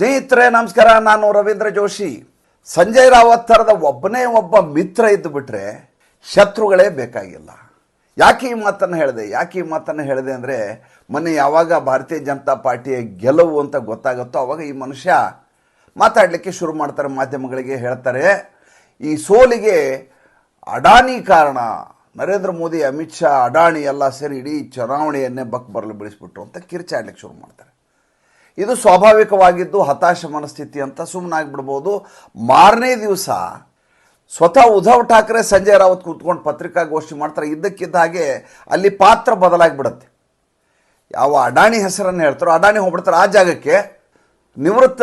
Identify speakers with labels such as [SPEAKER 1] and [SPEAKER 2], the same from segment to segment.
[SPEAKER 1] ಸ್ನೇಹಿತರೆ, ನಮಸ್ಕಾರ. ನಾನು ರವೀಂದ್ರ ಜೋಶಿ. ಸಂಜಯ್ ರಾವತ್ ಥರದ ಒಬ್ಬನೇ ಒಬ್ಬ ಮಿತ್ರ ಇದ್ದು ಬಿಟ್ಟರೆ ಶತ್ರುಗಳೇ ಬೇಕಾಗಿಲ್ಲ. ಯಾಕೆ ಈ ಮಾತನ್ನು ಹೇಳಿದೆ? ಯಾಕೆ ಈ ಮಾತನ್ನು ಹೇಳಿದೆ ಅಂದರೆ, ಮೊನ್ನೆ ಯಾವಾಗ ಭಾರತೀಯ ಜನತಾ ಪಾರ್ಟಿಯ ಗೆಲುವು ಅಂತ ಗೊತ್ತಾಗುತ್ತೋ ಅವಾಗ ಈ ಮನುಷ್ಯ ಮಾತಾಡಲಿಕ್ಕೆ ಶುರು ಮಾಡ್ತಾರೆ, ಮಾಧ್ಯಮಗಳಿಗೆ ಹೇಳ್ತಾರೆ. ಈ ಸೋಲಿಗೆ ಅಡಾನಿ ಕಾರಣ ನರೇಂದ್ರ ಮೋದಿ, ಅಮಿತ್ ಶಾ ಅಡಾಣಿ ಎಲ್ಲ ಸೇರಿ ಇಡೀ ಚುನಾವಣೆಯನ್ನೇ ಬಕ್ ಬರಲು ಬೆಳೆಸ್ಬಿಟ್ರು ಅಂತ ಕಿರ್ಚಾಡ್ಲಿಕ್ಕೆ ಶುರು ಮಾಡ್ತಾರೆ. ಇದು ಸ್ವಾಭಾವಿಕವಾಗಿದ್ದು ಹತಾಶ ಮನಸ್ಥಿತಿ ಅಂತ ಸುಮ್ಮನಾಗ್ಬಿಡ್ಬೋದು ಮಾರನೇ ದಿವಸ ಸ್ವತಃ ಉದ್ಧವ್ ಠಾಕ್ರೆ, ಸಂಜಯ್ ರಾವತ್ ಕೂತ್ಕೊಂಡು ಪತ್ರಿಕಾಗೋಷ್ಠಿ ಮಾಡ್ತಾರೆ. ಇದ್ದಕ್ಕಿದ್ದ ಹಾಗೆ ಅಲ್ಲಿ ಪಾತ್ರ ಬದಲಾಗಿಬಿಡುತ್ತೆ. ಯಾವ ಅಡಾಣಿ ಹೆಸರನ್ನು ಹೇಳ್ತಾರೋ, ಅಡಾಣಿ ಹೋಗ್ಬಿಡ್ತಾರೆ. ಆ ಜಾಗಕ್ಕೆ ನಿವೃತ್ತ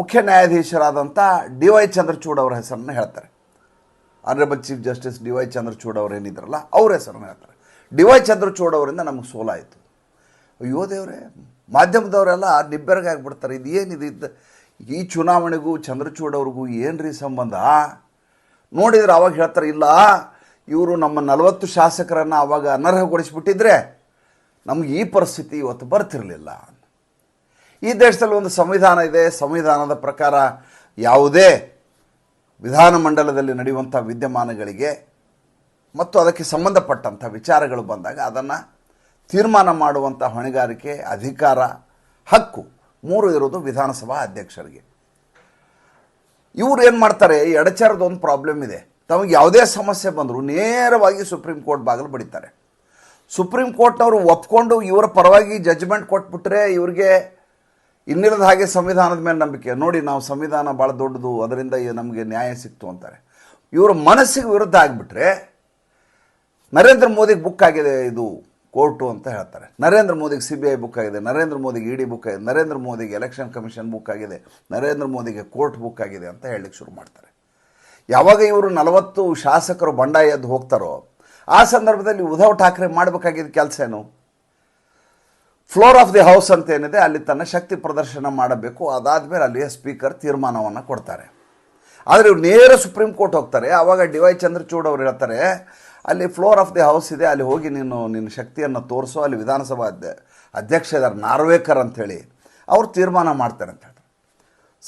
[SPEAKER 1] ಮುಖ್ಯ ನ್ಯಾಯಾಧೀಶರಾದಂಥ ಡಿ ವೈ ಚಂದ್ರಚೂಡ್ ಅವರ ಹೆಸರನ್ನು ಹೇಳ್ತಾರೆ. Honourable chief justice D Y Chandrachud ಅವರು ಏನಿದ್ರಲ್ಲ, ಅವ್ರ ಹೆಸರನ್ನು ಹೇಳ್ತಾರೆ. ಡಿ ವೈ ಚಂದ್ರಚೂಡ್ ಅವರಿಂದ ನಮಗೆ ಸೋಲಾಯಿತು. ಅಯ್ಯೋ ದೇವ್ರೆ ಮಾಧ್ಯಮದವರೆಲ್ಲ ನಿಬ್ಬೆರಗಾಗ್ಬಿಡ್ತಾರೆ ಇದು ಏನಿದು ಇದು ಈ ಚುನಾವಣೆಗೂ ಚಂದ್ರಚೂಡ್ ಅವ್ರಿಗೂ ಏನು ರೀ ಸಂಬಂಧ? ನೋಡಿದ್ರೆ ಅವಾಗ ಹೇಳ್ತಾರೆ, ಇಲ್ಲ, ಇವರು ನಮ್ಮ ನಲವತ್ತು ಶಾಸಕರನ್ನು ಅವಾಗ ಅನರ್ಹಗೊಳಿಸಿಬಿಟ್ಟಿದ್ರೆ ನಮ್ಗೆ ಈ ಪರಿಸ್ಥಿತಿ ಇವತ್ತು ಬರ್ತಿರಲಿಲ್ಲ. ಈ ದೇಶದಲ್ಲಿ ಒಂದು ಸಂವಿಧಾನ ಇದೆ. ಸಂವಿಧಾನದ ಪ್ರಕಾರ ಯಾವುದೇ ವಿಧಾನಮಂಡಲದಲ್ಲಿ ನಡೆಯುವಂಥ ವಿದ್ಯಮಾನಗಳಿಗೆ ಮತ್ತು ಅದಕ್ಕೆ ಸಂಬಂಧಪಟ್ಟಂಥ ವಿಚಾರಗಳು ಬಂದಾಗ ಅದನ್ನು ತೀರ್ಮಾನ ಮಾಡುವಂಥ ಹೊಣೆಗಾರಿಕೆ, ಅಧಿಕಾರ, ಹಕ್ಕು ಮೂರು ಇರೋದು ವಿಧಾನಸಭಾ ಅಧ್ಯಕ್ಷರಿಗೆ. ಇವ್ರು ಏನು ಮಾಡ್ತಾರೆ, ಈ ಎಡಚಾರದ ಒಂದು ಪ್ರಾಬ್ಲಮ್ ಇದೆ. ತಮಗೆ ಯಾವುದೇ ಸಮಸ್ಯೆ ಬಂದರೂ ನೇರವಾಗಿ ಸುಪ್ರೀಂ ಕೋರ್ಟ್ ಬಾಗಿಲು ಬಡಿತಾರೆ. ಸುಪ್ರೀಂ ಕೋರ್ಟ್ನವರು ಒಪ್ಕೊಂಡು ಇವರ ಪರವಾಗಿ ಜಜ್ಮೆಂಟ್ ಕೊಟ್ಬಿಟ್ರೆ ಇವ್ರಿಗೆ ಇನ್ನಿರದ ಹಾಗೆ ಸಂವಿಧಾನದ ಮೇಲೆ ನಂಬಿಕೆ. ನೋಡಿ, ನಾವು ಸಂವಿಧಾನ ಭಾಳ ದೊಡ್ಡದು, ಅದರಿಂದ ನಮಗೆ ನ್ಯಾಯ ಸಿಕ್ತು ಅಂತಾರೆ. ಇವರ ಮನಸ್ಸಿಗೆ ವಿರುದ್ಧ ಆಗಿಬಿಟ್ರೆ ನರೇಂದ್ರ ಮೋದಿಗೆ ಬುಕ್ ಆಗಿದೆ ಇದು. ಕೋರ್ಟು ಅಂತ ಹೇಳ್ತಾರೆ. ನರೇಂದ್ರ ಮೋದಿಗೆ ಸಿ ಬಿ ಐ ಬುಕ್ ಆಗಿದೆ, ನರೇಂದ್ರ ಮೋದಿಗೆ ಇ ಡಿ ಬುಕ್ ಆಗಿದೆ, ನರೇಂದ್ರ ಮೋದಿಗೆ ಎಲೆಕ್ಷನ್ ಕಮಿಷನ್ ಬುಕ್ ಆಗಿದೆ, ನರೇಂದ್ರ ಮೋದಿಗೆ ಕೋರ್ಟ್ ಬುಕ್ ಆಗಿದೆ ಅಂತ ಹೇಳಲಿಕ್ಕೆ ಶುರು ಮಾಡ್ತಾರೆ. ಯಾವಾಗ ಇವರು ನಲವತ್ತು ಶಾಸಕರು ಬಂಡಾಯ ಎದ್ದು ಹೋಗ್ತಾರೋ, ಆ ಸಂದರ್ಭದಲ್ಲಿ ಉದ್ಧವ್ ಠಾಕ್ರೆ ಮಾಡಬೇಕಾಗಿದ್ದ ಕೆಲಸ ಏನು? ಫ್ಲೋರ್ ಆಫ್ ದಿ ಹೌಸ್ ಅಂತ ಏನಿದೆ, ಅಲ್ಲಿ ತನ್ನ ಶಕ್ತಿ ಪ್ರದರ್ಶನ ಮಾಡಬೇಕು ಅದಾದ ಮೇಲೆ ಅಲ್ಲಿಯ ಸ್ಪೀಕರ್ ತೀರ್ಮಾನವನ್ನು ಕೊಡ್ತಾರೆ. ಆದರೆ ಇವ್ರು ನೇರ ಸುಪ್ರೀಂ ಕೋರ್ಟ್ ಹೋಗ್ತಾರೆ. ಆವಾಗ ಡಿ ವೈ ಚಂದ್ರಚೂಡ್ ಅವರು ಹೇಳ್ತಾರೆ ಅಲ್ಲಿ ಫ್ಲೋರ್ ಆಫ್ ದಿ ಹೌಸ್ ಇದೆ, ಅಲ್ಲಿ ಹೋಗಿ ನೀನು ನಿನ್ನ ಶಕ್ತಿಯನ್ನು ತೋರಿಸೋ, ಅಲ್ಲಿ ವಿಧಾನಸಭಾ ಅಧ್ಯ ಅಧ್ಯಕ್ಷ ಇದ್ದಾರೆ ನಾರ್ವೇಕರ್ ಅಂಥೇಳಿ ಅವ್ರು ತೀರ್ಮಾನ ಮಾಡ್ತಾರೆ ಅಂತ ಹೇಳ್ತಾರೆ.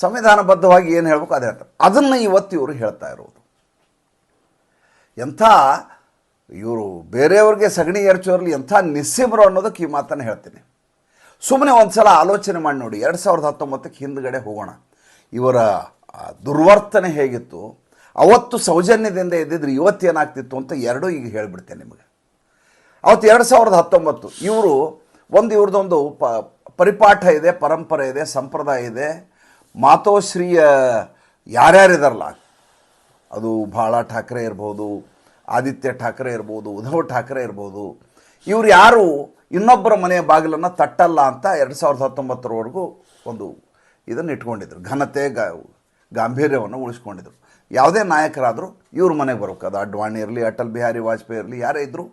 [SPEAKER 1] ಸಂವಿಧಾನಬದ್ಧವಾಗಿ ಏನು ಹೇಳ್ಬೇಕು ಅದು ಹೇಳ್ತಾರೆ. ಅದನ್ನು ಇವತ್ತು ಇವರು ಹೇಳ್ತಾ ಇರೋದು. ಎಂಥ ಇವರು ಬೇರೆಯವ್ರಿಗೆ ಸಗಣಿ ಎರಚೋರಲ್ಲಿ ಎಂಥ ನಿಸ್ಸಿಮರು ಅನ್ನೋದಕ್ಕೆ ಈ ಮಾತನ್ನು ಹೇಳ್ತೀನಿ. ಸುಮ್ಮನೆ ಒಂದು ಸಲ ಆಲೋಚನೆ ಮಾಡಿ ನೋಡಿ, ಎರಡು ಸಾವಿರದ ಹತ್ತೊಂಬತ್ತಕ್ಕೆ ಹಿಂದ್ಗಡೆ ಹೋಗೋಣ. ಇವರ ದುರ್ವರ್ತನೆ ಹೇಗಿತ್ತು? ಅವತ್ತು ಸೌಜನ್ಯದಿಂದ ಇದ್ದಿದ್ರೆ ಇವತ್ತೇನಾಗ್ತಿತ್ತು ಅಂತ ಎರಡೂ ಈಗ ಹೇಳಿಬಿಡ್ತೇನೆ ನಿಮಗೆ. ಅವತ್ತು ಎರಡು ಸಾವಿರದ ಹತ್ತೊಂಬತ್ತು, ಇವರು ಒಂದು ಇವ್ರದ್ದೊಂದು ಪ, ಪರಿಪಾಠ ಇದೆ, ಪರಂಪರೆ ಇದೆ, ಸಂಪ್ರದಾಯ ಇದೆ. ಮಾತೋಶ್ರೀಯ ಯಾರ್ಯಾರಿದಾರಲ್ಲ? ಅದು ಭಾಳ ಠಾಕ್ರೆ ಇರ್ಬೋದು, ಆದಿತ್ಯ ಠಾಕ್ರೆ ಇರ್ಬೋದು, ಉದ್ಧವ್ ಠಾಕ್ರೆ ಇರ್ಬೋದು. ಇವರು ಯಾರು ಇನ್ನೊಬ್ಬರ ಮನೆಯ ಬಾಗಿಲನ್ನು ತಟ್ಟಲ್ಲ ಅಂತ ಎರಡು ಸಾವಿರದ ಹತ್ತೊಂಬತ್ತರವರೆಗೂ ಒಂದು ಇದನ್ನು ಇಟ್ಕೊಂಡಿದ್ರು. ಘನತೆ ಗಾಂಭೀರ್ಯವನ್ನು ಉಳಿಸ್ಕೊಂಡಿದ್ರು. ಯಾವುದೇ ನಾಯಕರಾದರೂ ಇವ್ರ ಮನೆಗೆ ಬರಬೇಕು. ಅದು ಅಡ್ವಾಣಿ ಇರಲಿ, ಅಟಲ್ ಬಿಹಾರಿ ವಾಜಪೇಯಿ ಇರಲಿ, ಯಾರೇ ಇದ್ದರೂ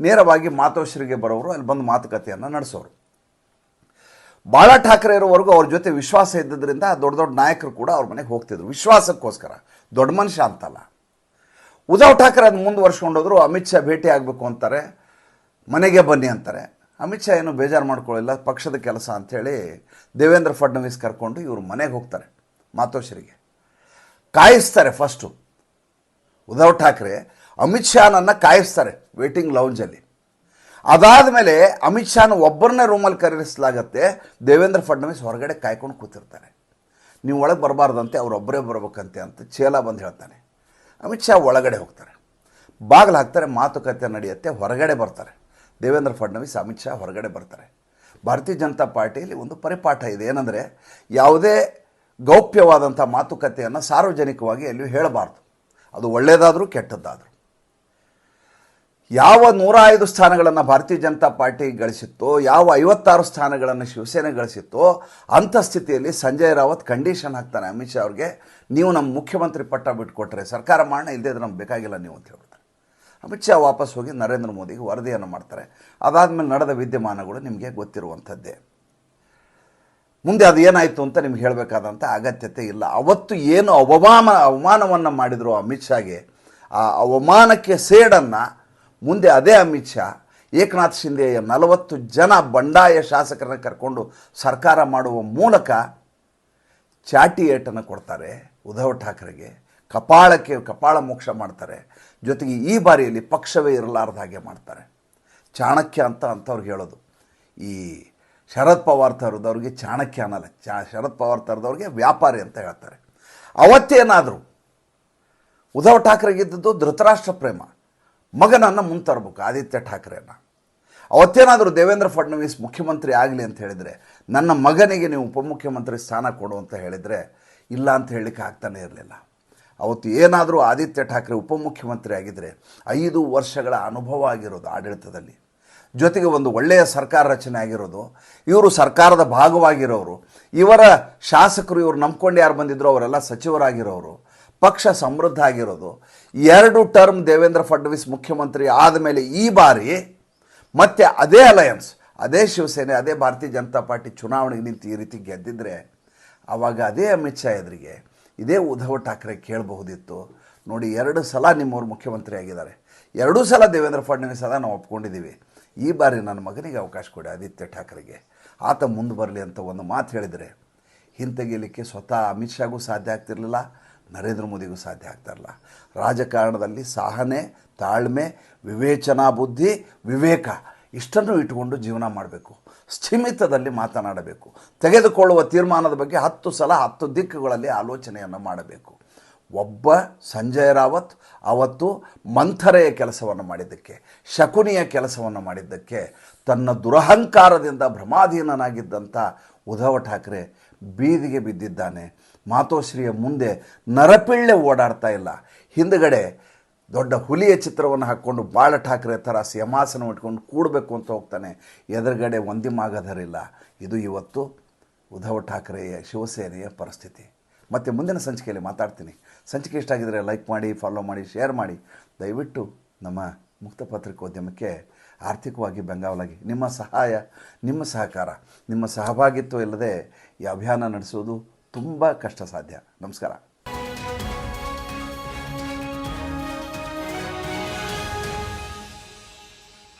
[SPEAKER 1] ನೇರವಾಗಿ ಮಾತೋಶ್ರೀಗೆ ಬರೋರು, ಅಲ್ಲಿ ಬಂದು ಮಾತುಕತೆಯನ್ನು ನಡೆಸೋರು. ಬಾಳ ಠಾಕ್ರೆ ಇರೋವರೆಗೂ ಅವ್ರ ಜೊತೆ ವಿಶ್ವಾಸ ಇದ್ದದ್ರಿಂದ ದೊಡ್ಡ ದೊಡ್ಡ ನಾಯಕರು ಕೂಡ ಅವ್ರ ಮನೆಗೆ ಹೋಗ್ತಿದ್ರು. ವಿಶ್ವಾಸಕ್ಕೋಸ್ಕರ. ದೊಡ್ಡ ಮನುಷ್ಯ ಅಂತಲ್ಲ. ಉದ್ಧವ್ ಠಾಕ್ರೆ ಅದು ಮುಂದುವರ್ಸ್ಕೊಂಡೋದ್ರು, ಅಮಿತ್ ಶಾ ಭೇಟಿ ಆಗಬೇಕು ಅಂತಾರೆ, ಮನೆಗೆ ಬನ್ನಿ ಅಂತಾರೆ. ಅಮಿತ್ ಶಾ ಏನು ಬೇಜಾರು ಮಾಡ್ಕೊಳ್ಳಿಲ್ಲ, ಪಕ್ಷದ ಕೆಲಸ ಅಂಥೇಳಿ ದೇವೇಂದ್ರ ಫಡ್ನವೀಸ್ ಕರ್ಕೊಂಡು ಇವರು ಮನೆಗೆ ಹೋಗ್ತಾರೆ ಮಾತೋಶ್ರೀಗೆ. ಕಾಯಿಸ್ತಾರೆ ಫಸ್ಟು ಉದ್ಧವ್ ಠಾಕ್ರೆ, ಅಮಿತ್ ಶಾನನ್ನು ಕಾಯಿಸ್ತಾರೆ ವೇಟಿಂಗ್ ಲೌಂಜಲ್ಲಿ ಅದಾದ ಮೇಲೆ ಅಮಿತ್ ಶಾನ ಒಬ್ಬರನ್ನೇ ರೂಮಲ್ಲಿ ಕರೆಸಲಾಗತ್ತೆ ದೇವೇಂದ್ರ ಫಡ್ನವೀಸ್ ಹೊರಗಡೆ ಕಾಯ್ಕೊಂಡು ಕೂತಿರ್ತಾರೆ. ನೀವು ಒಳಗೆ ಬರಬಾರ್ದಂತೆ ಅವರೊಬ್ಬರೇ ಬರಬೇಕಂತೆ ಅಂತ ಚೇಲ ಬಂದು ಹೇಳ್ತಾನೆ. ಅಮಿತ್ ಶಾ ಒಳಗಡೆ ಹೋಗ್ತಾರೆ. ಬಾಗಿಲು ಹಾಕ್ತಾರೆ, ಮಾತುಕತೆ ನಡೆಯುತ್ತೆ, ಹೊರಗಡೆ ಬರ್ತಾರೆ. ದೇವೇಂದ್ರ ಫಡ್ನವೀಸ್, ಅಮಿತ್ ಶಾ ಹೊರಗಡೆ ಬರ್ತಾರೆ. ಭಾರತೀಯ ಜನತಾ ಪಾರ್ಟಿಯಲ್ಲಿ ಒಂದು ಪರಿಪಾಠ ಇದೆ, ಏನಂದರೆ ಯಾವುದೇ ಗೌಪ್ಯವಾದಂಥ ಮಾತುಕತೆಯನ್ನು ಸಾರ್ವಜನಿಕವಾಗಿ ಎಲ್ಲಿಯೂ ಹೇಳಬಾರ್ದು. ಅದು ಒಳ್ಳೆಯದಾದರೂ ಕೆಟ್ಟದ್ದಾದರೂ. ಯಾವ ನೂರ ಐದು ಸ್ಥಾನಗಳನ್ನು ಭಾರತೀಯ ಜನತಾ ಪಾರ್ಟಿ ಗಳಿಸಿತ್ತೋ, ಯಾವ ಐವತ್ತಾರು ಸ್ಥಾನಗಳನ್ನು ಶಿವಸೇನೆ ಗಳಿಸಿತ್ತೋ, ಅಂಥ ಸ್ಥಿತಿಯಲ್ಲಿ ಸಂಜಯ್ ರಾವತ್ ಕಂಡೀಷನ್ ಹಾಕ್ತಾನೆ ಅಮಿತ್ ಶಾ ಅವ್ರಿಗೆ, ನೀವು ನಮ್ಮ ಮುಖ್ಯಮಂತ್ರಿ ಪಟ್ಟ ಬಿಟ್ಕೊಟ್ರೆ, ಸರ್ಕಾರ ಮಾಡಣ ಇಲ್ಲದೇ ನಮ್ಗೆ ಬೇಕಾಗಿಲ್ಲ ನೀವು ಅಂತ ಹೇಳ್ಬಿಡ್ತಾರೆ. ಅಮಿತ್ ಶಾ ವಾಪಸ್ ಹೋಗಿ ನರೇಂದ್ರ ಮೋದಿಗೆ ವರದಿಯನ್ನು ಮಾಡ್ತಾರೆ. ಅದಾದಮೇಲೆ ನಡೆದ ವಿದ್ಯಮಾನಗಳು ನಿಮಗೆ ಗೊತ್ತಿರುವಂಥದ್ದೇ. ಮುಂದೆ ಅದು ಏನಾಯಿತು ಅಂತ ನಿಮ್ಗೆ ಹೇಳಬೇಕಾದಂಥ ಅಗತ್ಯತೆ ಇಲ್ಲ. ಅವತ್ತು ಏನು ಅವಮಾನ, ಅವಮಾನವನ್ನು ಮಾಡಿದರು ಅಮಿತ್ ಶಾಗೆ, ಆ ಅವಮಾನಕ್ಕೆ ಸೇಡನ್ನು ಮುಂದೆ ಅದೇ ಅಮಿತ್ ಶಾ, ಏಕನಾಥ್ ಶಿಂದೆಯ ನಲವತ್ತು ಜನ ಬಂಡಾಯ ಶಾಸಕರನ್ನ ಕರ್ಕೊಂಡು ಸರ್ಕಾರ ಮಾಡುವ ಮೂಲಕ ಚಾಟಿ ಏಟನ್ನು ಕೊಡ್ತಾರೆ ಉದ್ಧವ್ ಠಾಕ್ರೆಗೆ. ಕಪಾಳಕ್ಕೆ, ಕಪಾಳ ಮೋಕ್ಷ ಮಾಡ್ತಾರೆ. ಜೊತೆಗೆ ಈ ಬಾರಿಯಲ್ಲಿ ಪಕ್ಷವೇ ಇರಲಾರ್ದ ಹಾಗೆ ಮಾಡ್ತಾರೆ. ಚಾಣಕ್ಯ ಅಂತ ಅಂಥವ್ರಿಗೆ ಹೇಳೋದು. ಈ ಶರದ್ ಪವಾರ್ ಥರದವ್ರಿಗೆ ಚಾಣಕ್ಯ ಅನ್ನಲ್ಲ. ಚಾ, ಶರದ್ ಪವಾರ್ ಥರದವ್ರಿಗೆ ವ್ಯಾಪಾರಿ ಅಂತ ಹೇಳ್ತಾರೆ. ಅವತ್ತೇನಾದರೂ ಉದ್ಧವ್ ಠಾಕ್ರೆಗಿದ್ದದ್ದು ಧೃತರಾಷ್ಟ್ರ ಪ್ರೇಮ. ಮಗನನ್ನು ಮುಂತರಬೇಕು, ಆದಿತ್ಯ ಠಾಕ್ರೆನ ಅವತ್ತೇನಾದರೂ ದೇವೇಂದ್ರ ಫಡ್ನವೀಸ್ ಮುಖ್ಯಮಂತ್ರಿ ಆಗಲಿ ಅಂತ ಹೇಳಿದರೆ, ನನ್ನ ಮಗನಿಗೆ ನೀವು ಉಪಮುಖ್ಯಮಂತ್ರಿ ಸ್ಥಾನ ಕೊಡು ಅಂತ ಹೇಳಿದರೆ, ಇಲ್ಲ ಅಂತ ಹೇಳಲಿಕ್ಕೆ ಆಗ್ತಾನೆ ಇರಲಿಲ್ಲ. ಅವತ್ತು ಏನಾದರೂ ಆದಿತ್ಯ ಠಾಕ್ರೆ ಉಪಮುಖ್ಯಮಂತ್ರಿ ಆಗಿದ್ದರೆ ಐದು ವರ್ಷಗಳ ಅನುಭವ ಆಗಿರೋದು ಆಡಳಿತದಲ್ಲಿ. ಜೊತೆಗೆ ಒಂದು ಒಳ್ಳೆಯ ಸರ್ಕಾರ ರಚನೆ ಆಗಿರೋದು. ಇವರು ಸರ್ಕಾರದ ಭಾಗವಾಗಿರೋರು. ಇವರ ಶಾಸಕರು ಇವರು ನಂಬ್ಕೊಂಡು ಯಾರು ಬಂದಿದ್ರು ಅವರೆಲ್ಲ ಸಚಿವರಾಗಿರೋರು. ಪಕ್ಷ ಸಮೃದ್ಧ ಆಗಿರೋದು. ಎರಡು ಟರ್ಮ್ ದೇವೇಂದ್ರ ಫಡ್ನವೀಸ್ ಮುಖ್ಯಮಂತ್ರಿ ಆದಮೇಲೆ ಈ ಬಾರಿ ಮತ್ತೆ ಅದೇ ಅಲಯನ್ಸ್, ಅದೇ ಶಿವಸೇನೆ, ಅದೇ ಭಾರತೀಯ ಜನತಾ ಪಾರ್ಟಿ ಚುನಾವಣೆಗೆ ನಿಂತು ಈ ರೀತಿ ಗೆದ್ದಿದ್ರೆ ಆವಾಗ ಅದೇ ಅಮಿತ್ ಶಾ ಎದುರಿಗೆ ಇದೇ ಉದ್ಧವ್ ಠಾಕ್ರೆ ಕೇಳಬಹುದಿತ್ತು. ನೋಡಿ, ಎರಡು ಸಲ ನಿಮ್ಮವರು ಮುಖ್ಯಮಂತ್ರಿ ಆಗಿದ್ದಾರೆ. ಎರಡೂ ಸಲ ದೇವೇಂದ್ರ ಫಡ್ನವೀಸ್ ಅದ ನಾವು ಒಪ್ಕೊಂಡಿದ್ದೀವಿ. ಈ ಬಾರಿ ನನ್ನ ಮಗನಿಗೆ ಅವಕಾಶ ಕೊಡಿ, ಆದಿತ್ಯ ಠಾಕ್ರೆಗೆ. ಆತ ಮುಂದೆ ಬರಲಿ ಅಂತ ಒಂದು ಮಾತು ಹೇಳಿದರೆ, ಹಿಂತೆಗೆಯಲಿಕ್ಕೆ ಸ್ವತಃ ಅಮಿತ್ ಶಾಗೂ ಸಾಧ್ಯ ಆಗ್ತಿರಲಿಲ್ಲ, ನರೇಂದ್ರ ಮೋದಿಗೂ ಸಾಧ್ಯ ಆಗ್ತಾರಲ್ಲ ರಾಜಕಾರಣದಲ್ಲಿ ಸಹನೆ, ತಾಳ್ಮೆ, ವಿವೇಚನಾ ಬುದ್ಧಿ, ವಿವೇಕ, ಇಷ್ಟನ್ನು ಇಟ್ಟುಕೊಂಡು ಜೀವನ ಮಾಡಬೇಕು. ಸ್ಥಿಮಿತದಲ್ಲಿ ಮಾತನಾಡಬೇಕು. ತೆಗೆದುಕೊಳ್ಳುವ ತೀರ್ಮಾನದ ಬಗ್ಗೆ ಹತ್ತು ಸಲ ಹತ್ತು ದಿಕ್ಕುಗಳಲ್ಲಿ ಆಲೋಚನೆಯನ್ನು ಮಾಡಬೇಕು. ಒಬ್ಬ ಸಂಜಯ್ ರಾವತ್ ಅವತ್ತು ಮಂಥರೆಯ ಕೆಲಸವನ್ನು ಮಾಡಿದ್ದಕ್ಕೆ, ಶಕುನಿಯ ಕೆಲಸವನ್ನು ಮಾಡಿದ್ದಕ್ಕೆ, ತನ್ನ ದುರಹಂಕಾರದಿಂದ ಭ್ರಮಾಧೀನನಾಗಿದ್ದಂಥ ಉಧವ ಠಾಕ್ರೆ ಬೀದಿಗೆ ಬಿದ್ದಿದ್ದಾನೆ. ಮಾತೋಶ್ರೀಯ ಮುಂದೆ ನರಪಿಳ್ಳೆ ಓಡಾಡ್ತಾ ಇಲ್ಲ. ಹಿಂದ್ಗಡೆ ದೊಡ್ಡ ಹುಲಿಯ ಚಿತ್ರವನ್ನು ಹಾಕ್ಕೊಂಡು ಬಾಳ ಠಾಕ್ರೆ ಥರ ಸಿಂಹಾಸನ ಇಟ್ಕೊಂಡು ಕೂಡಬೇಕು ಅಂತ ಹೋಗ್ತಾನೆ. ಎದುರುಗಡೆ ಒಂದಿಮಾಗಧರಿಲ್ಲ ಇದು ಇವತ್ತು ಉಧವ ಠಾಕ್ರೆಯ ಶಿವಸೇನೆಯ ಪರಿಸ್ಥಿತಿ. ಮತ್ತು ಮುಂದಿನ ಸಂಚಿಕೆಯಲ್ಲಿ ಮಾತಾಡ್ತೀನಿ. ಸಂಚಿಕೆ ಇಷ್ಟ ಆಗಿದರೆ ಲೈಕ್ ಮಾಡಿ ಫಾಲೋ ಮಾಡಿ ಶೇರ್ ಮಾಡಿ. ದಯವಿಟ್ಟು ನಮ್ಮ ಮುಕ್ತ ಪತ್ರಿಕೋದ್ಯಮಕ್ಕೆ ಆರ್ಥಿಕವಾಗಿ ಬೆಂಗಾವಲಾಗಿ. ನಿಮ್ಮ ಸಹಾಯ, ನಿಮ್ಮ ಸಹಕಾರ, ನಿಮ್ಮ ಸಹಭಾಗಿತ್ವ ಇಲ್ಲದೆ ಈ ಅಭಿಯಾನ ನಡೆಸುವುದು ತುಂಬ ಕಷ್ಟ ಸಾಧ್ಯ ನಮಸ್ಕಾರ.